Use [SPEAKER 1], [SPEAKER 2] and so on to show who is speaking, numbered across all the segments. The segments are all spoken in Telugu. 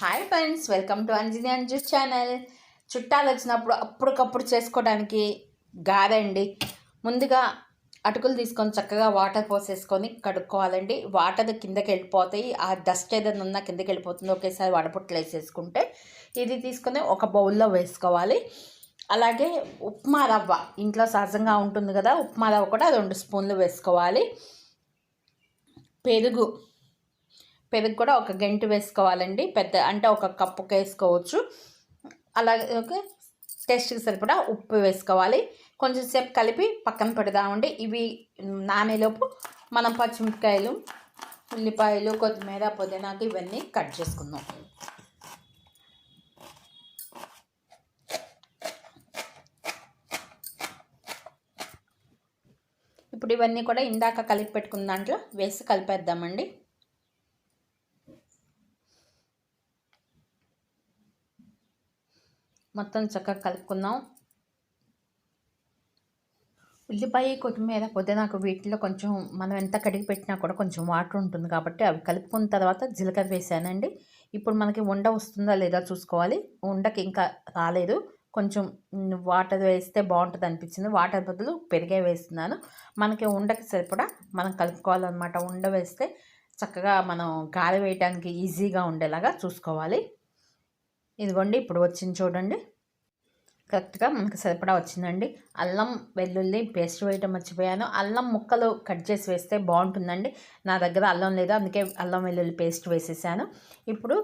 [SPEAKER 1] Hi friends welcome to Anjani Anju channel చుట్టాలు వచ్చినప్పుడు అప్పటికప్పుడు చేసుకోవడానికి గారండి ముందుగా అటుకులు తీసుకొని చక్కగా వాటర్ పోసేసుకొని కడుక్కోవాలండి. వాటర్ కిందకి వెళ్ళిపోతాయి. ఆ డస్ట్ ఏదైనా ఉన్నా కిందకి వెళ్ళిపోతుంది. ఒకేసారి వడపుట్లు వేసేసుకుంటే ఇది తీసుకొని ఒక బౌల్లో వేసుకోవాలి. అలాగే ఉప్మా రవ్వ ఇంట్లో సహజంగా ఉంటుంది కదా ఉప్మా రవ్వ కూడా రెండు స్పూన్లు వేసుకోవాలి. పెరుగు పెరుగు కూడా ఒక గంట వేసుకోవాలండి. పెద్ద అంటే ఒక కప్పుకి వేసుకోవచ్చు. అలాగే టేస్ట్కి సరిపడా ఉప్పు వేసుకోవాలి. కొంచెం సేపు కలిపి పక్కన పెడదామండి. ఇవి నానేలోపు మనం పచ్చిమిరపకాయలు ఉల్లిపాయలు కొత్తిమీర పుదీనాకు ఇవన్నీ కట్ చేసుకుందాం. ఇప్పుడు ఇవన్నీ కూడా ఇందాక కలిపి పెట్టుకున్న దాంట్లో వేసి కలిపేద్దామండి. మొత్తం చక్కగా కలుపుకుందాం. ఉల్లిపాయ కొత్తిమీర పుదీనాకు వీటిలో కొంచెం మనం ఎంత కడిగి పెట్టినా కూడా కొంచెం వాటర్ ఉంటుంది కాబట్టి అవి కలుపుకున్న తర్వాత జీలకర్ర వేసానండి. ఇప్పుడు మనకి ఉండ వస్తుందా లేదా చూసుకోవాలి. ఉండకి ఇంకా రాలేదు. కొంచెం వాటర్ వేస్తే బాగుంటుంది అనిపించింది. వాటర్ బదులు పెరిగే వేస్తున్నాను. మనకి ఉండకి సరిపడా మనం కలుపుకోవాలన్నమాట. ఉండ వేస్తే చక్కగా మనం గాలి వేయడానికి ఈజీగా ఉండేలాగా చూసుకోవాలి. ఇదిగోండి ఇప్పుడు వచ్చింది చూడండి. కరెక్ట్గా మనకు సరిపడా వచ్చిందండి. అల్లం వెల్లుల్లి పేస్ట్ వేయటం మర్చిపోయాను. అల్లం ముక్కలు కట్ చేసి వేస్తే బాగుంటుందండి. నా దగ్గర అల్లం లేదు అందుకే అల్లం వెల్లుల్లి పేస్ట్ వేసేసాను. ఇప్పుడు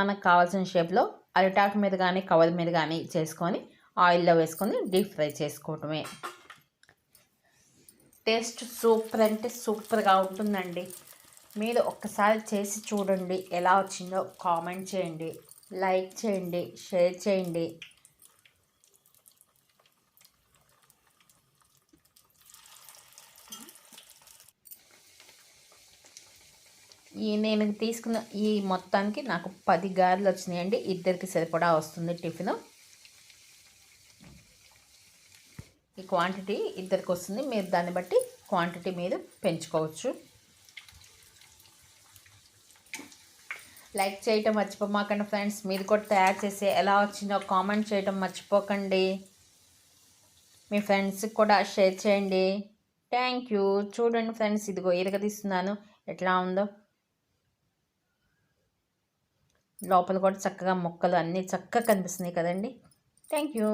[SPEAKER 1] మనకు కావాల్సిన షేప్లో అరిటాకు మీద కానీ కవర్ మీద కానీ చేసుకొని ఆయిల్లో వేసుకొని డీప్ ఫ్రై చేసుకోవటమే. టేస్ట్ సూపర్ అంటే సూపర్గా ఉంటుందండి. మీరు ఒక్కసారి చేసి చూడండి ఎలా వచ్చిందో కామెంట్ చేయండి. లైక్ చేయండి షేర్ చేయండి. ఈ నేను తీసుకున్న ఈ మొత్తానికి నాకు పది గారెలు వచ్చినాయండి. ఇద్దరికి సరిపడా వస్తుంది టిఫిన్. ఈ క్వాంటిటీ ఇద్దరికి వస్తుంది. మీరు దాన్ని బట్టి క్వాంటిటీ మీరు పెంచుకోవచ్చు. లైక్ చేయటం మర్చిపోమాకండి ఫ్రెండ్స్ మీరు కూడా తయారు చేసి ఎలా వచ్చిందో కామెంట్ చేయటం మర్చిపోకండి. మీ ఫ్రెండ్స్కి కూడా షేర్ చేయండి. థ్యాంక్ యూ చూడండి ఫ్రెండ్స్ ఇదిగో ఇరగదీస్తున్నాను ఎట్లా ఉందో. లోపల కూడా చక్కగా మొక్కలు అన్నీ చక్కగా కనిపిస్తున్నాయి కదండి. Thank you